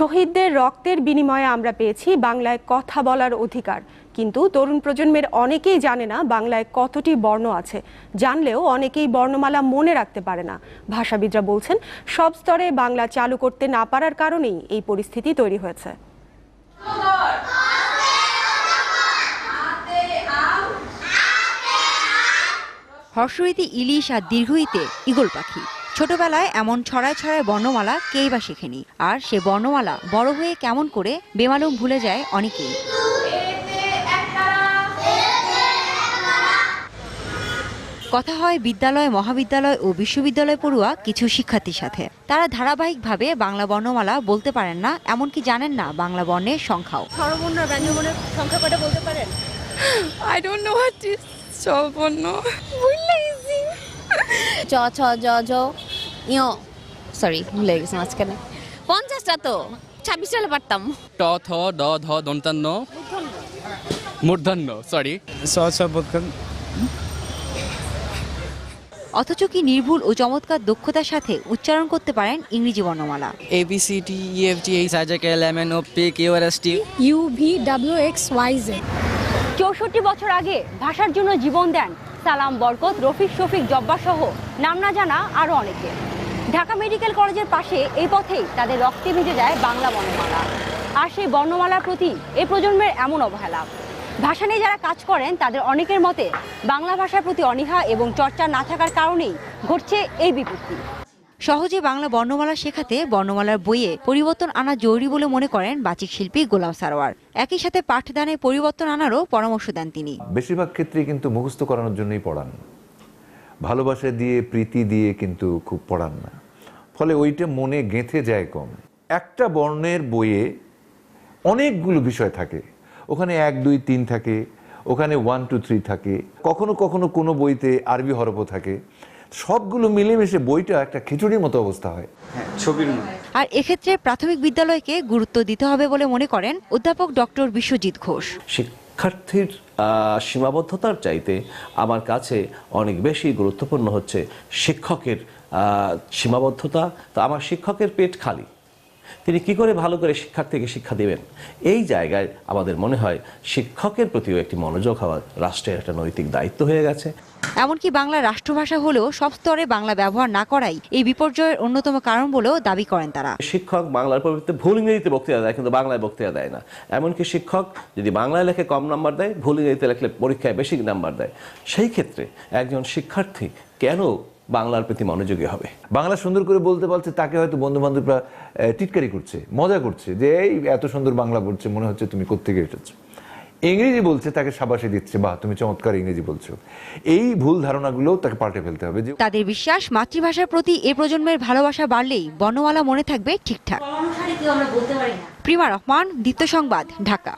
শহীদদের রক্তের বিনিময়ে আমরা পেয়েছি বাংলায় কথা বলার অধিকার। কিন্তু তরুণ প্রজন্মের অনেকেই জানে না বাংলায় কতটি বর্ণ আছে। জানলেও অনেকেই বর্ণমালা মনে রাখতে পারে না। ভাষাবিদরা বলছেন, সব স্তরে বাংলা চালু করতে না পারার কারণেই এই পরিস্থিতি তৈরি হয়েছে। হর্ষইতে ইলিশ আর দীর্ঘইতে ঈগল পাখি। ছোটবেলায় এমন ছড়ায় ছড়ায় বর্ণমালা কেই বা শেখেনি। আর সে বর্ণমালা বড় হয়ে কেমন করে বেমালুম ভুলে যায় অনেকেই। কথা হয় বিদ্যালয় মহাবিদ্যালয় ও বিশ্ববিদ্যালয় পড়ুয়া কিছু শিক্ষার্থীর সাথে। তারা ধারাবাহিকভাবে বাংলা বর্ণমালা বলতে পারেন না এমনকি জানেন না বাংলা বর্ণের সংখ্যাও। স্বরবর্ণ সংখ্যা কটা বলতে পারেন? স্বরবর্ণ। চ ছ জ জ ইয় সরি ভুলে গেছি মাঝখানে। পঞ্চাশটা তো ছাব্বিশ সালে পারতাম। ট থ ড ধ দন্তান্ন। মূর্ধন্য সরি স ছ অথচ কি নির্ভুল ও চমৎকার দক্ষতার সাথে উচ্চারণ করতে পারেন ইংরেজি বর্ণমালা? A B C D E F G H I J K L M N O P Q R S T U V W X Y Z চৌষট্টি বছর আগে ভাষার জন্য জীবন দেন সালাম, বরকত, রফিক, শফিক, জব্বার সহ নাম না জানা আরও অনেকে। ঢাকা মেডিকেল কলেজের পাশে এই পথেই তাদের রক্তে ভিজে যায় বাংলা বর্ণমালা। আর সেই বর্ণমালার প্রতি এই প্রজন্মের এমন অবহেলা। ভাষা নিয়ে যারা কাজ করেন, তাদের অনেকের মতে বাংলা ভাষার প্রতি অনীহা এবং চর্চা না থাকার কারণেই ঘটছে এই বিপত্তি সহজে বাংলা বর্ণমালা শেখাতে বর্ণমালার বইয়ে পরিবর্তন আনা জরুরি বলে মনে করেন বাচিক শিল্পী গোলাম সারোয়ার। একই সাথে পাঠদানে পরিবর্তন আনারও পরামর্শ দেন তিনি। বেশিরভাগ ক্ষেত্রেই কিন্তু মুখস্থ করানোর জন্যই পড়ান। ভালোবাসা দিয়ে, প্রীতি দিয়ে কিন্তু খুব পড়ান না। ফলে ওইটা মনে গেঁথে যায় কম। একটা বর্ণের বইয়ে অনেকগুলো বিষয় থাকে। ওখানে এক, দুই, তিন থাকে। ওখানে ওয়ান টু থ্রি থাকে। কখনো কখনো কোনো বইতে আরবি হরফও থাকে। সবগুলো মিলেমিশে বইটা একটা খিচুড়ির মতো অবস্থা হয়। ছবির মধ্যে আর এক্ষেত্রে প্রাথমিক বিদ্যালয়কে গুরুত্ব দিতে হবে বলে মনে করেন অধ্যাপক ডক্টর বিশ্বজিৎ ঘোষ। শিক্ষার্থীর সীমাবদ্ধতার চাইতে আমার কাছে অনেক বেশি গুরুত্বপূর্ণ হচ্ছে শিক্ষকের সীমাবদ্ধতা। তো আমার শিক্ষকের পেট খালি। তিনি কি করে ভালো করে শিক্ষার্থীকে শিক্ষা দেবেন? এই জায়গায় আমাদের মনে হয় শিক্ষকের প্রতিও একটি মনোযোগ হওয়া রাষ্ট্রের একটা নৈতিক দায়িত্ব হয়ে গেছে। এমনকি বাংলা রাষ্ট্রভাষা হলেও সব স্তরে বাংলা ব্যবহার না করাই এই বিপর্যয়ের অন্যতম কারণ বলেও দাবি করেন তারা। শিক্ষক বাংলার পরিবর্তে ভুল ইংরেজিতে বক্তৃতা দেয় কিন্তু বাংলায় বক্তৃতা দেয় না। এমনকি শিক্ষক যদি বাংলায় লেখে কম নাম্বার দেয় ভুল ইংরেজিতে লেখলে পরীক্ষায় বেশি নাম্বার দেয়। সেই ক্ষেত্রে একজন শিক্ষার্থী কেন বাংলার প্রতি মনোযোগী হবে। বাংলা সুন্দর করে বলতে পারছে তাকে হয়তো বন্ধু বান্ধবরা টিটকারি করছে মজা করছে যে এই এত সুন্দর বাংলা বলছে মনে হচ্ছে তুমি কোত্থেকে এসেছ। ইংরেজি বলছে তাকে সাবাসে দিচ্ছে বাহ তুমি চমৎকার ইংরেজি বলছো। এই ভুল ধারণাগুলো তাকে পাল্টে ফেলতে হবে যে তাদের বিশ্বাস মাতৃভাষার প্রতি এ প্রজন্মের ভালোবাসা বাড়লেই বর্ণমালা মনে থাকবে ঠিকঠাক। প্রিমা রহমান দ্বিতীয় সংবাদ ঢাকা।